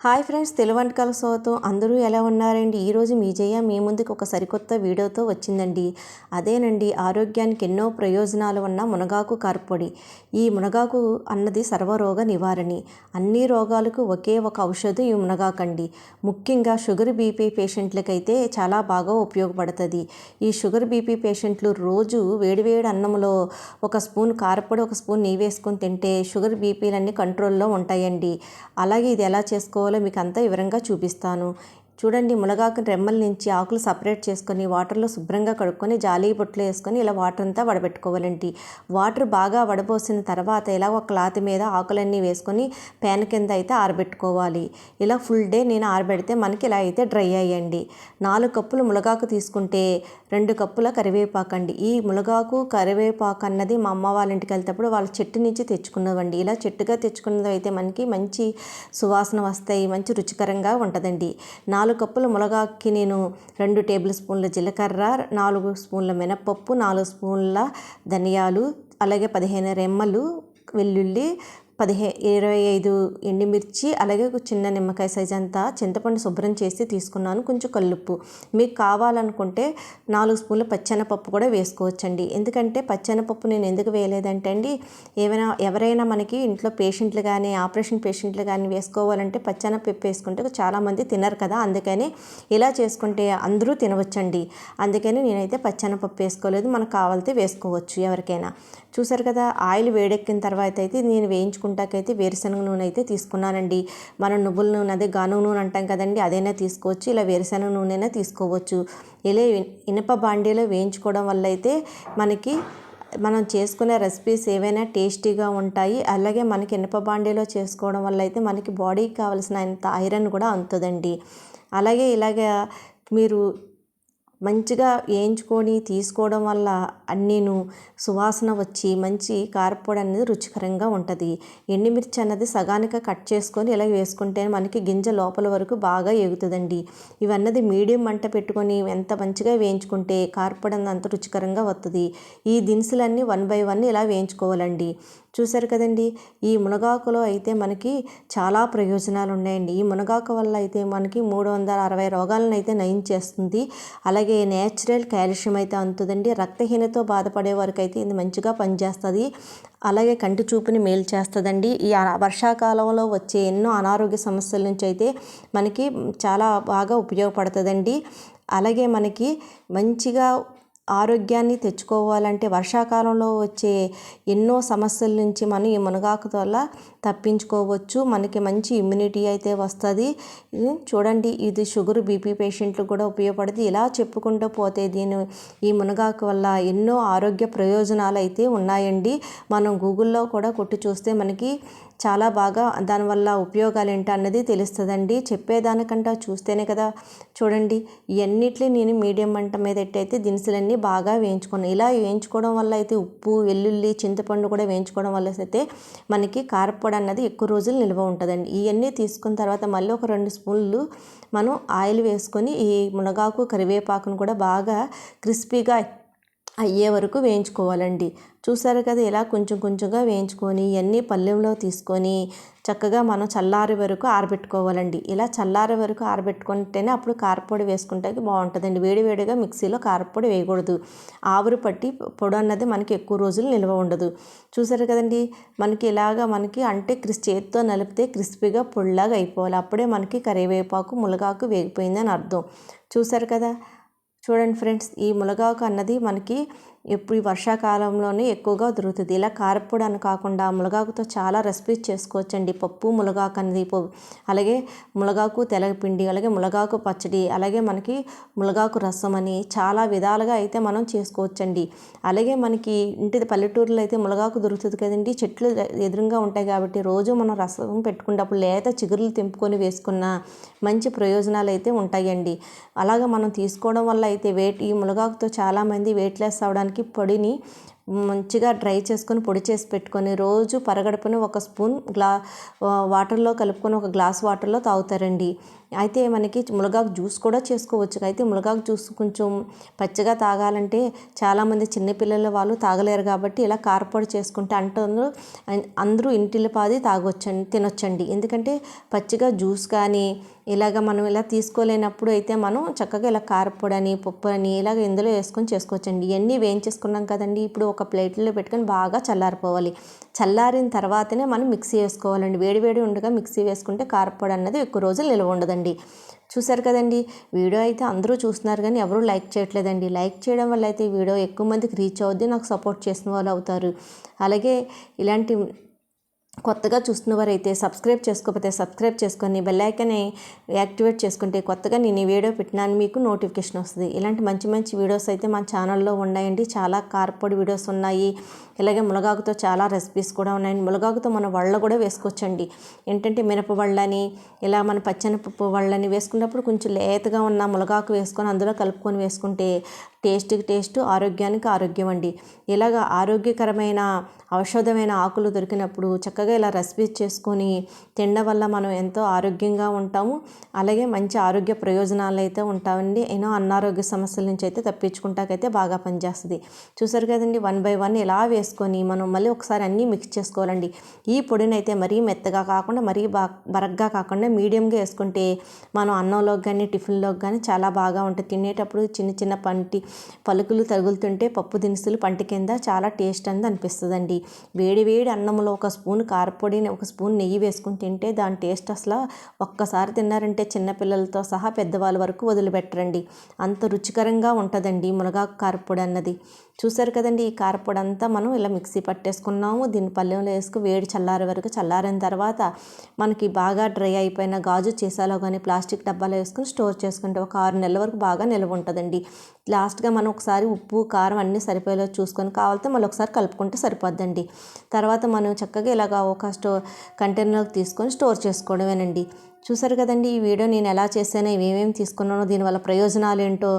Hi friends తెలువంటకాల Sotho అందరూ ఎలా ఉన్నారండి? ఈరోజు మీ జయ మీ ముందుకు ఒక సరికొత్త వీడియోతో వచ్చిందండి. అదేనండి ఆరోగ్యానికి ఎన్నో ప్రయోజనాలు ఉన్న మునగాకు కార్పొడి ఈ మునగాకు అన్నది సర్వరోగ నివారణి. అన్ని రోగాలకు ఒకే ఒక ఔషధం ఈ మునగాకండి. ముఖ్యంగా షుగర్ బీపీ పేషెంట్లకైతే చాలా బాగా ఉపయోగపడుతుంది. ఈ షుగర్ బీపీ పేషెంట్లు రోజు వేడివేడి అన్నంలో ఒక స్పూన్ కారపొడి ఒక స్పూన్ నెయ్యి వేసుకొని తింటే షుగర్ బీపీలన్నీ కంట్రోల్లో ఉంటాయండి. అలాగే ఇది ఎలా చేసుకోవాలో? మీకు అంతా వివరంగా చూపిస్తాను. చూడండి మునగాకు రెమ్మల నుంచి ఆకులు సపరేట్ చేసుకొని వాటర్లో శుభ్రంగా కడుక్కొని జాలి బొట్లు వేసుకొని ఇలా వాటర్ అంతా వడబెట్టుకోవాలండి. వాటర్ బాగా వడబోసిన తర్వాత ఇలా ఒక క్లాత్ మీద ఆకులన్నీ వేసుకొని ప్యాన్ కింద అయితే ఆరబెట్టుకోవాలి. ఇలా ఫుల్ డే నేను ఆరబెడితే మనకి ఇలా అయితే డ్రై అయ్యండి. నాలుగు కప్పులు మునగాకు తీసుకుంటే రెండు కప్పుల కరివేపాకు అండి. ఈ మునగాకు కరివేపాకు అన్నది మా అమ్మ వాళ్ళ ఇంటికి వెళ్తేప్పుడు వాళ్ళ చెట్టు నుంచి తెచ్చుకున్నవండి ఇలా చెట్టుగా తెచ్చుకున్నది అయితే మనకి మంచి సువాసన వస్తాయి మంచి రుచికరంగా ఉంటుందండి. నాలుగు కప్పుల మునగాకి నేను రెండు టేబుల్ స్పూన్ల జీలకర్ర నాలుగు స్పూన్ల మినపప్పు నాలుగు స్పూన్ల ధనియాలు అలాగే పదిహేను రెమ్మలు వెల్లుల్లి పదిహే ఇరవై ఐదు ఎండుమిర్చి అలాగే ఒక చిన్న నిమ్మకాయ సైజ్ అంతా చింతపండు శుభ్రం చేసి తీసుకున్నాను. కొంచెం కల్లుప్పు. మీకు కావాలనుకుంటే నాలుగు స్పూన్ల పచ్చెనపప్పు కూడా వేసుకోవచ్చండి. ఎందుకంటే పచ్చెనపప్పు నేను ఎందుకు వేయలేదంటే అండి ఏమైనా ఎవరైనా మనకి ఇంట్లో పేషెంట్లు కానీ ఆపరేషన్ పేషెంట్లు కానీ వేసుకోవాలంటే పచ్చెనపప్పు వేసుకుంటే చాలామంది తినరు కదా. అందుకని ఇలా చేసుకుంటే అందరూ తినవచ్చండి. అందుకని నేనైతే పచ్చెనపప్పు వేసుకోలేదు. మనకు కావాలితే వేసుకోవచ్చు ఎవరికైనా. చూసారు కదా ఆయిల్ వేడెక్కిన తర్వాత అయితే నేను చేసుకుంటాకైతే వేరుశనగ నూనె అయితే తీసుకున్నానండి. మనం నువ్వుల నూనె అదే గానుగ నూనె అంటాం కదండి అదైనా తీసుకోవచ్చు ఇలా వేరుశనగ నూనె తీసుకోవచ్చు. ఇలా ఇనప బాండీలో వేయించుకోవడం వల్ల అయితే మనకి మనం చేసుకునే రెసిపీస్ ఏవైనా టేస్టీగా ఉంటాయి. అలాగే మనకి ఇనప బాండీలో చేసుకోవడం వల్ల అయితే మనకి బాడీకి కావాల్సిన ఐరన్ కూడా అందుతుందండి. అలాగే ఇలాగ మీరు మంచిగా వేయించుకొని తీసుకోవడం వల్ల అన్నీను సువాసన వచ్చి మంచి కారపొడి అనేది రుచికరంగా ఉంటుంది. ఎండుమిర్చి అన్నది సగానికి కట్ చేసుకొని ఇలా వేసుకుంటే మనకి గింజ లోపల వరకు బాగా ఎగుతుందండి. ఇవన్నది మీడియం మంట పెట్టుకొని ఎంత మంచిగా వేయించుకుంటే కారపొడి అన్నది అంత రుచికరంగా వస్తుంది ఈ దినుసులన్నీ వన్ బై వన్ ఇలా వేయించుకోవాలండి. చూసారు కదండి. ఈ మునగాకులో అయితే మనకి చాలా ప్రయోజనాలు ఉన్నాయండి ఈ మునగాకు వల్ల అయితే మనకి మూడు వందల అరవై రోగాలను అయితే నయం చేస్తుంది అలాగే నేచురల్ కాల్షియం అయితే అందుతుందండి. రక్తహీనతో బాధపడే వారికి అయితే ఇది మంచిగా పనిచేస్తుంది. అలాగే కంటి చూపుని మేలు చేస్తుందండి. ఈ వర్షాకాలంలో వచ్చే ఎన్నో అనారోగ్య సమస్యల నుంచి అయితే మనకి చాలా బాగా ఉపయోగపడుతుందండి. అలాగే మనకి మంచిగా ఆరోగ్యాన్ని తెచ్చుకోవాలంటే వర్షాకాలంలో వచ్చే ఎన్నో సమస్యల నుంచి మనం ఈ మునగాకు వల్ల తప్పించుకోవచ్చు. మనకి మంచి ఇమ్యూనిటీ అయితే వస్తుంది. చూడండి ఇది షుగర్ బీపీ పేషెంట్లు కూడా ఉపయోగపడుతుంది ఇలా చెప్పుకుంటూ పోతే దీని ఈ మునగాకు వల్ల ఎన్నో ఆరోగ్య ప్రయోజనాలు అయితే ఉన్నాయండి. మనం గూగుల్లో కూడా కొట్టి చూస్తే మనకి చాలా బాగా దానివల్ల ఉపయోగాలు ఏంటి అన్నది తెలుస్తుందండి. చెప్పేదానికంటే చూస్తేనే కదా. చూడండి ఇవన్నిటిని నేను మీడియం మంట మీద ఎట్టయితే దినుసులన్నీ బాగా వేయించుకున్నాను ఇలా వేయించుకోవడం వల్ల అయితే ఉప్పు వెల్లుల్లి చింతపండు కూడా వేయించుకోవడం వల్ల అయితే మనకి కారపొడి అన్నది ఎక్కువ రోజులు నిల్వ ఉంటుందండి. ఇవన్నీ తీసుకున్న తర్వాత మళ్ళీ ఒక రెండు స్పూన్లు మనం ఆయిల్ వేసుకొని ఈ మునగాకు కరివేపాకును కూడా బాగా క్రిస్పీగా అయ్యే వరకు వేయించుకోవాలండి. చూసారు కదా ఇలా కొంచెం కొంచెంగా వేయించుకొని ఇవన్నీ పల్లెంలో తీసుకొని చక్కగా మనం చల్లారి వరకు ఆరబెట్టుకోవాలండి. ఇలా చల్లారి వరకు ఆరబెట్టుకుంటేనే అప్పుడు కారపొడి వేసుకుంటే బాగుంటుందండి. వేడివేడిగా మిక్సీలో కారపొడి వేయకూడదు. ఆవిరి పట్టి పొడి అన్నది మనకి ఎక్కువ రోజులు నిల్వ ఉండదు. చూసారు కదండి మనకి ఇలాగా మనకి అంటే క్రిస్ చేతితో నలిపితే క్రిస్పీగా పొడిలాగా అయిపోవాలి. అప్పుడే మనకి కరివేపాకు ములగాకు వేగిపోయిందని అర్థం. చూసారు కదా చూడండి ఫ్రెండ్స్ ఈ మునగాకు అన్నది మనకి ఇప్పుడు ఈ వర్షాకాలంలోనే ఎక్కువగా దొరుకుతుంది. ఇలా కారపొడి అని కాకుండా మునగాకుతో చాలా రెసిపీస్ చేసుకోవచ్చండి. పప్పు మునగాకు అనేది అలాగే మునగాకు తెలగపిండి అలాగే మునగాకు పచ్చడి అలాగే మనకి మునగాకు రసం అని చాలా విధాలుగా అయితే మనం చేసుకోవచ్చండి. అలాగే మనకి ఇంటి పల్లెటూరులో అయితే మునగాకు దొరుకుతుంది కదండి. చెట్లు ఎదురుగా ఉంటాయి కాబట్టి రోజు మనం రసం పెట్టుకున్నప్పుడు లేత చిగురులు తెంపుకొని వేసుకున్న మంచి ప్రయోజనాలు అయితే ఉంటాయండి. అలాగే మనం తీసుకోవడం వల్ల అయితే వెయిట్ ఈ మునగాకుతో చాలామంది వెయిట్ లెస్ అవడానికి की पड़ी नहीं। మంచిగా డ్రై చేసుకొని పొడి చేసి పెట్టుకొని రోజు పరగడుపున ఒక స్పూన్ గ్లా వాటర్లో కలుపుకొని ఒక గ్లాస్ వాటర్లో తాగుతారండి. అయితే మనకి మునగాకు జ్యూస్ కూడా చేసుకోవచ్చు. అయితే మునగాకు జ్యూస్ కొంచెం పచ్చగా తాగాలంటే చాలామంది చిన్నపిల్లల వాళ్ళు తాగలేరు కాబట్టి ఇలా కారపొడి చేసుకుంటే అంటారు అందరూ ఇంటిల్లిపాది తాగొచ్చండి తినొచ్చండి. ఎందుకంటే పచ్చిగా జ్యూస్ కానీ ఇలాగ మనం ఇలా తీసుకోలేనప్పుడు అయితే మనం చక్కగా ఇలా కారపొడి అని పప్పు అని ఇలాగ ఇందులో వేసుకొని చేసుకోవచ్చండి. ఇవన్నీ వేయించేసుకున్నాం కదండి. ఇప్పుడు ఒక ప్లేట్లో పెట్టుకొని బాగా చల్లారిపోవాలి. చల్లారిన తర్వాతనే మనం మిక్సీ వేసుకోవాలండి. వేడి వేడి ఉండగా మిక్సీ వేసుకుంటే కారపొడి అన్నది ఎక్కువ రోజులు నిల్వ ఉండదండి. చూసారు కదండి? వీడియో అయితే అందరూ చూస్తున్నారు కానీ ఎవరూ లైక్ చేయట్లేదండి. లైక్ చేయడం వల్ల అయితే వీడియో ఎక్కువ మందికి రీచ్ అవుద్ది నాకు సపోర్ట్ చేసిన వాళ్ళు అవుతారు. అలాగే ఇలాంటి కొత్తగా చూస్తున్నవారైతే సబ్స్క్రైబ్ చేసుకోకపోతే సబ్స్క్రైబ్ చేసుకొని బెల్ ఐకాన్ యాక్టివేట్ చేసుకుంటే కొత్తగా నేను ఈ వీడియో పెట్టినాను మీకు నోటిఫికేషన్ వస్తుంది. ఇలాంటి మంచి మంచి వీడియోస్ అయితే మన ఛానల్లో ఉన్నాయండి. చాలా కార్పొడి వీడియోస్ ఉన్నాయి. ఇలాగే మునగాకుతో చాలా రెసిపీస్ కూడా ఉన్నాయండి మునగాకుతో మన వళ్ళ కూడా వేసుకోవచ్చండి. ఏంటంటే మినప వళ్ళని ఇలా మన పచ్చనిపప్పు వళ్ళని వేసుకున్నప్పుడు కొంచెం లేతగా ఉన్న మునగాకు వేసుకొని అందులో కలుపుకొని వేసుకుంటే టేస్ట్కి టేస్ట్ ఆరోగ్యానికి ఆరోగ్యం అండి. ఇలాగ ఆరోగ్యకరమైన ఔషధమైన ఆకులు దొరికినప్పుడు చక్కగా ఇలా రెసిపీస్ చేసుకొని తినడం వల్ల మనం ఎంతో ఆరోగ్యంగా ఉంటాము. అలాగే మంచి ఆరోగ్య ప్రయోజనాలు అయితే ఉంటామండి ఎన్నో అనారోగ్య సమస్యల నుంచి అయితే తప్పించుకుంటాకైతే బాగా పనిచేస్తుంది. చూసారు కదండి వన్ బై వన్ ఇలా వేసుకొని మనం మళ్ళీ ఒకసారి అన్నీ మిక్స్ చేసుకోవాలండి. ఈ పొడిని అయితే మరీ మెత్తగా కాకుండా మరీ బా బరగ్గా కాకుండా మీడియంగా వేసుకుంటే మనం అన్నంలోకి కానీ టిఫిన్లోకి కానీ చాలా బాగా ఉంటుంది. తినేటప్పుడు చిన్న చిన్న పంటి పలుకులు తగులుతుంటే పప్పు దినుసులు పంటి కింద చాలా టేస్ట్ అనేది అనిపిస్తుందండి. వేడి వేడి అన్నంలో ఒక స్పూన్ కారపొడిని ఒక స్పూన్ నెయ్యి వేసుకుని తింటే దాని టేస్ట్ అసలు ఒక్కసారి తిన్నారంటే చిన్నపిల్లలతో సహా పెద్దవాళ్ళ వరకు వదిలిపెట్టరండి. అంత రుచికరంగా ఉంటుందండి మునగాకు కారపొడి అన్నది. చూసారు కదండి ఈ కారపొడి అంతా మనం ఇలా మిక్సీ పట్టేసుకున్నాము. దీన్ని పల్లెంలో వేసుకు వేడి చల్లారే వరకు చల్లారిన తర్వాత మనకి బాగా డ్రై అయిపోయిన గాజు చేసాలో కానీ ప్లాస్టిక్ డబ్బాలో వేసుకుని స్టోర్ చేసుకుంటే ఒక ఆరు నెలల వరకు బాగా నిల్వ ఉంటుందండి. లాస్ట్గా మనం ఒకసారి ఉప్పు కారం అన్నీ సరిపోయేలా చూసుకొని కావాలితే మళ్ళీ ఒకసారి కలుపుకుంటే సరిపోద్దండి. తర్వాత మనం చక్కగా ఇలాగ ఒక స్టో కంటైనర్లోకి తీసుకొని స్టోర్ చేసుకోవడమేనండి. చూసారు కదండి ఈ వీడియో నేను ఎలా చేశానో ఏమేమి తీసుకున్నానో దీనివల్ల ప్రయోజనాలు ఏంటో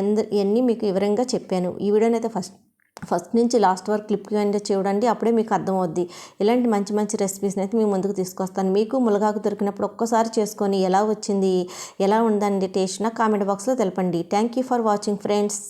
ఎంద ఇవన్నీ మీకు వివరంగా చెప్పాను. ఈ వీడియోని అయితే ఫస్ట్ ఫస్ట్ నుంచి లాస్ట్ వరకు క్లిప్ అంటే చూడండి అప్పుడే మీకు అర్థమవుద్ది. ఇలాంటి మంచి మంచి రెసిపీస్ని అయితే మీ ముందుకు తీసుకొస్తాను. మీకు ములగాకు దొరికినప్పుడు ఒక్కసారి చేసుకొని ఎలా వచ్చింది ఎలా ఉందండి టేస్ట్ నా కామెంట్ బాక్స్లో తెలపండి. Thank you for watching friends